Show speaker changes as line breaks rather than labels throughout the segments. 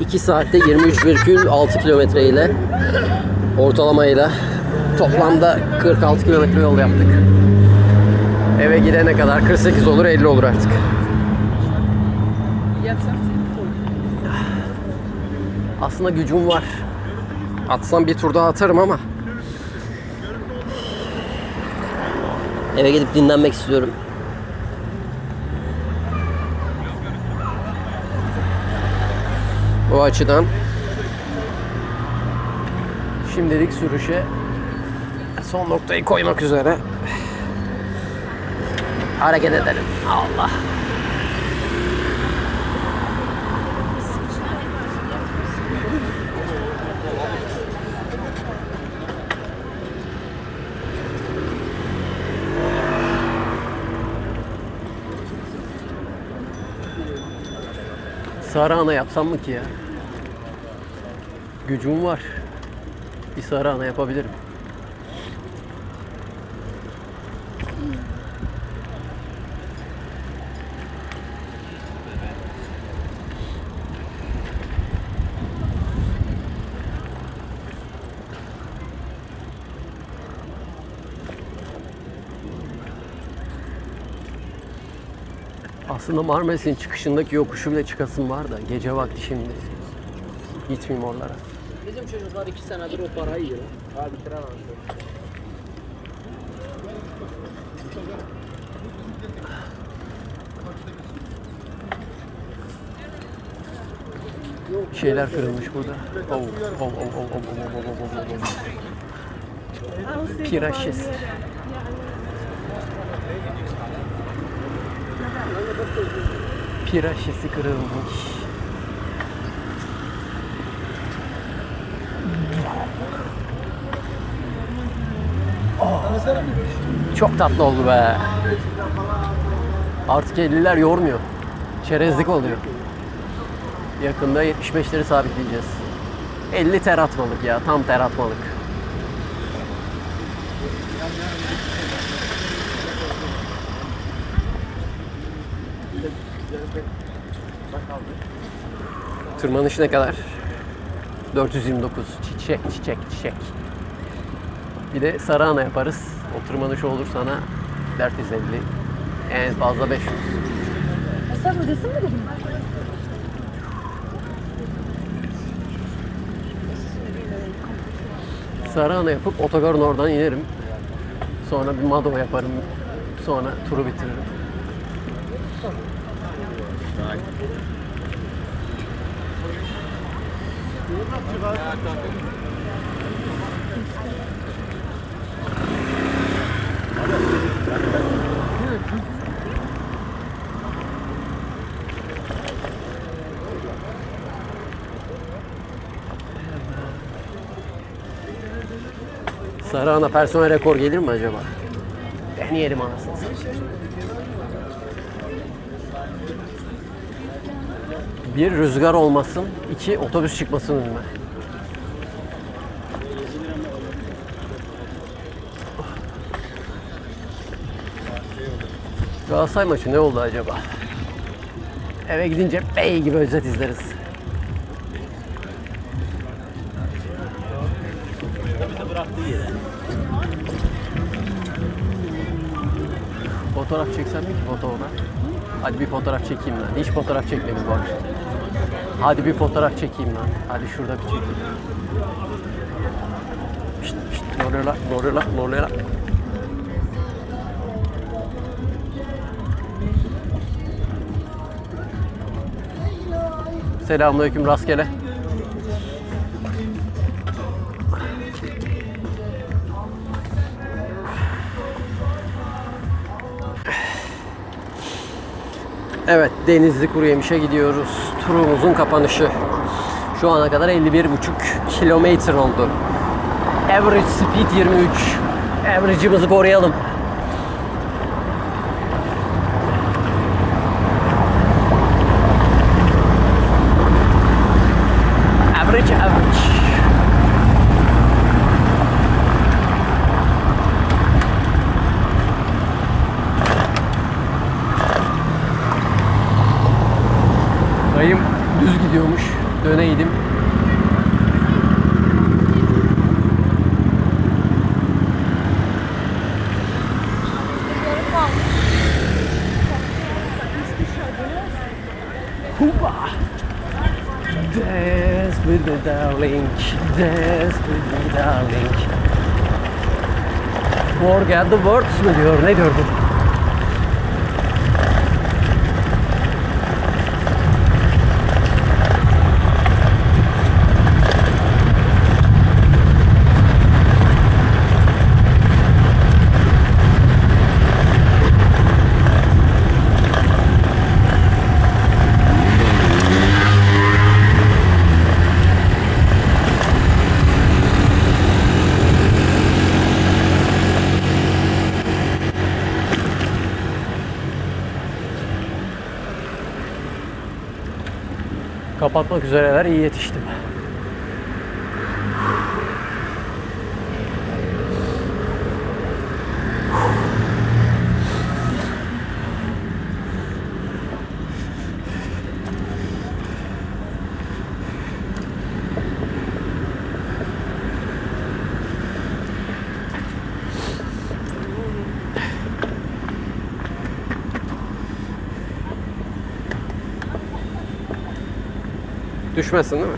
2 saatte 23,6 kilometre ile ortalamayla toplamda 46 kilometre yol yaptık. Eve gidene kadar 48 olur 50 olur artık. Aslında gücüm var. Atsam bir tur daha atarım ama eve gidip dinlenmek istiyorum. O açıdan şimdilik sürüşe son noktayı koymak üzere hareket edelim. Allah. Sarıhana yapsam mı ki ya? Gücüm var. Bir sarıhana yapabilirim. Hmm. Aslında Marmaris'in çıkışındaki yokuşu bile çıkasım var da gece vakti şimdi. Gitmeyeyim oralara.
Bizim çocuklar iki senedir o parayı yiyor. Abi bitiremem.
Şeyler kırılmış burada. Oh, oh, oh, oh, oh, oh, oh, oh, oh, oh, oh. Pira şişesi kırılmış. Oh. Çok tatlı oldu be. Artık 50'ler yormuyor. Çerezlik oluyor. Yakında 75'leri sabitleyeceğiz. 50 ter atmalık ya. Tam ter atmalık. Tırmanış ne kadar? 429. Çiçek, çiçek, çiçek. Bir de Sarana yaparız. O tırmanış olur sana 450. En fazla 500.
Sen buradasın mı dedim?
Sarana yapıp otogarın oradan inerim. Sonra bir Mado yaparım. Sonra turu bitiririm. Sarana personel rekor gelir mi acaba? Deneyelim anasını satayım. Bir rüzgar olmasın, iki otobüs çıkmasın önüme. Galatasaray maçı ne oldu acaba? Eve gidince bey gibi özet izleriz. Fotoğraf çeksem mi ki fotoğraf? Hadi bir fotoğraf çekeyim lan. Hiç fotoğraf çekmedim bu akşam. Hadi bir fotoğraf çekeyim lan. Hadi şurada bir çekeyim. Şşt şşt lorela lorela lorela. Selamünaleyküm rastgele. Evet Denizli Kuru Yemiş'e gidiyoruz. Turumuzun kapanışı. Şu ana kadar 51,5 kilometre oldu. Average speed 23. Average'ımızı koruyalım. Average average. Dayım düz gidiyor. gidiyormuş. Döneydim. Hoppa! Dance with me darling, me darling. Forget the words mı diyor, ne diyordu? Kapatmak üzereler, iyi yetiştim. Düşmezsin değil mi?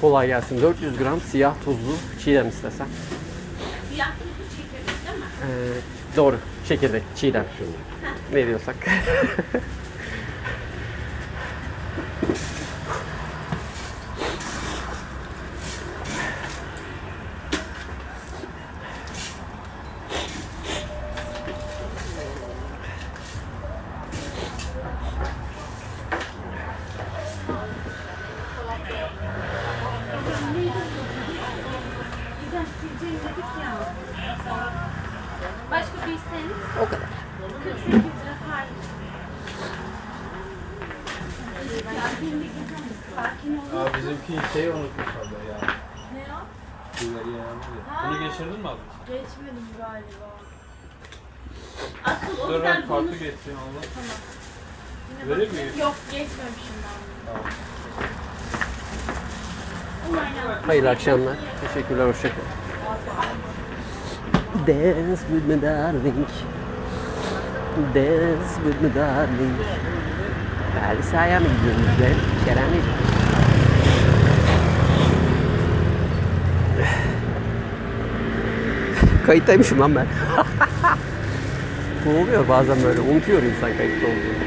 Kolay gelsin. 400 gram siyah tuzlu çiğdem istesem.
Siyah tuzlu çekirdek değil mi?
Ee, doğru. Çekirdek, çiğdem. Ne diyorsak.
Bizden sileceğim dedik ya. Başka bir isteğiniz?
o kadar.
48 lira gidelim. Sakin olun.
Abi bizimki şeyi unutmuş abla ya.
Ne o?
Biberi ya. Bunu geçirdin mi abi?
Geçmedim galiba.
Asıl o
Dur ben kartı
konuş.
geçsin Allah.
Yine
Verir
bakayım.
miyim?
Yok geçmemişim ben.
Tamam.
Umarım.
Hayırlı akşamlar. Teşekkürler, hoşçakalın. Dance with me darling. Dance with me darling. Halı sahaya mı gidiyoruz ben? Kerem'ciğim. Kayıttaymışım lan ben. Bu oluyor bazen böyle. Unutuyor insan kayıtta olduğunu.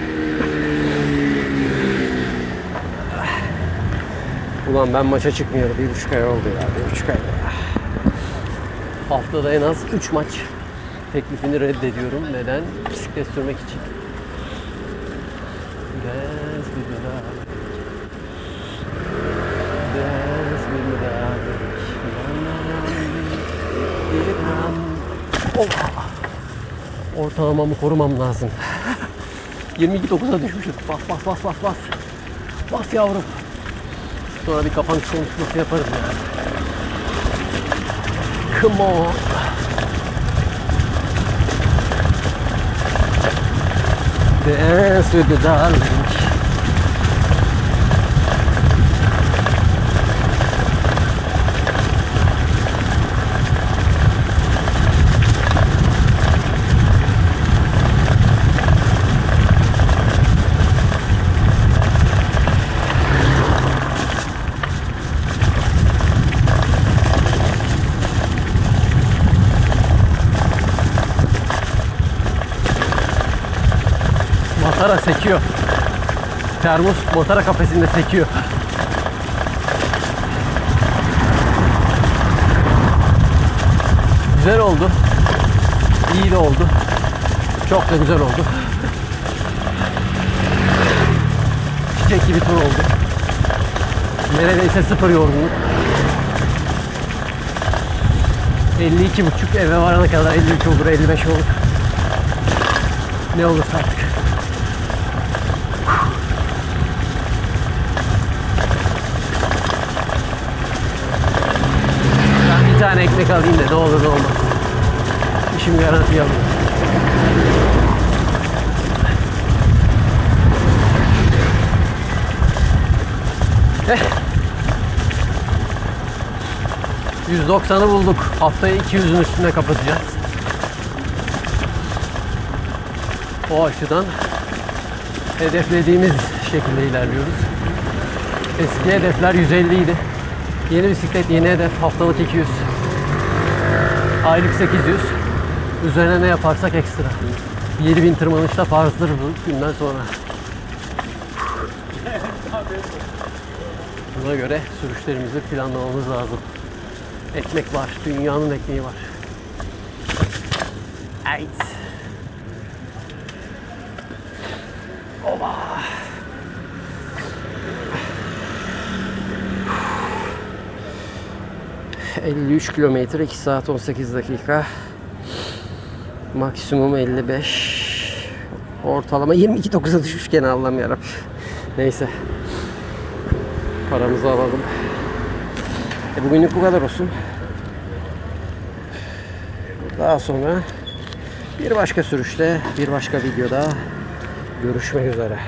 Ulan ben maça çıkmıyorum. Bir buçuk ay oldu ya. Bir buçuk ay. Haftada en az 3 maç teklifini reddediyorum. Neden? Bisiklet sürmek için. Dance with me darling. Dance with me darling. Ortalamamı korumam lazım. 22.9'a düşmüşüm. Bas bas bas bas bas. Bas yavrum. Sonra bir kapanış konuşması yaparız ya. Come on. Dance with the darling. Matara sekiyor. Termos matara kafesinde sekiyor. Güzel oldu. İyi de oldu. Çok da güzel oldu. Çiçek gibi tur oldu. Neredeyse sıfır yorgunluk. 52 buçuk eve varana kadar 53 olur 55 olur. Ne olursa artık. Ekmek alayım da ne olur ne olmaz. İşim garantiye alayım. Eh. 190'ı bulduk. Haftayı 200'ün üstüne kapatacağız. O açıdan hedeflediğimiz şekilde ilerliyoruz. Eski hedefler 150 idi. Yeni bisiklet, yeni hedef haftalık 200. Aylık 800. Üzerine ne yaparsak ekstra. 7000 tırmanışta farzdır bu günden sonra. Buna göre sürüşlerimizi planlamamız lazım. Ekmek var, dünyanın ekmeği var. Evet. ...53 kilometre 2 saat 18 dakika... ...maksimum 55... ...ortalama 22.9'a düşmüş gene Allah'ım yarabbim. Neyse... ...paramızı alalım... e bugünlük bu kadar olsun. Daha sonra bir başka sürüşte, bir başka videoda görüşmek üzere.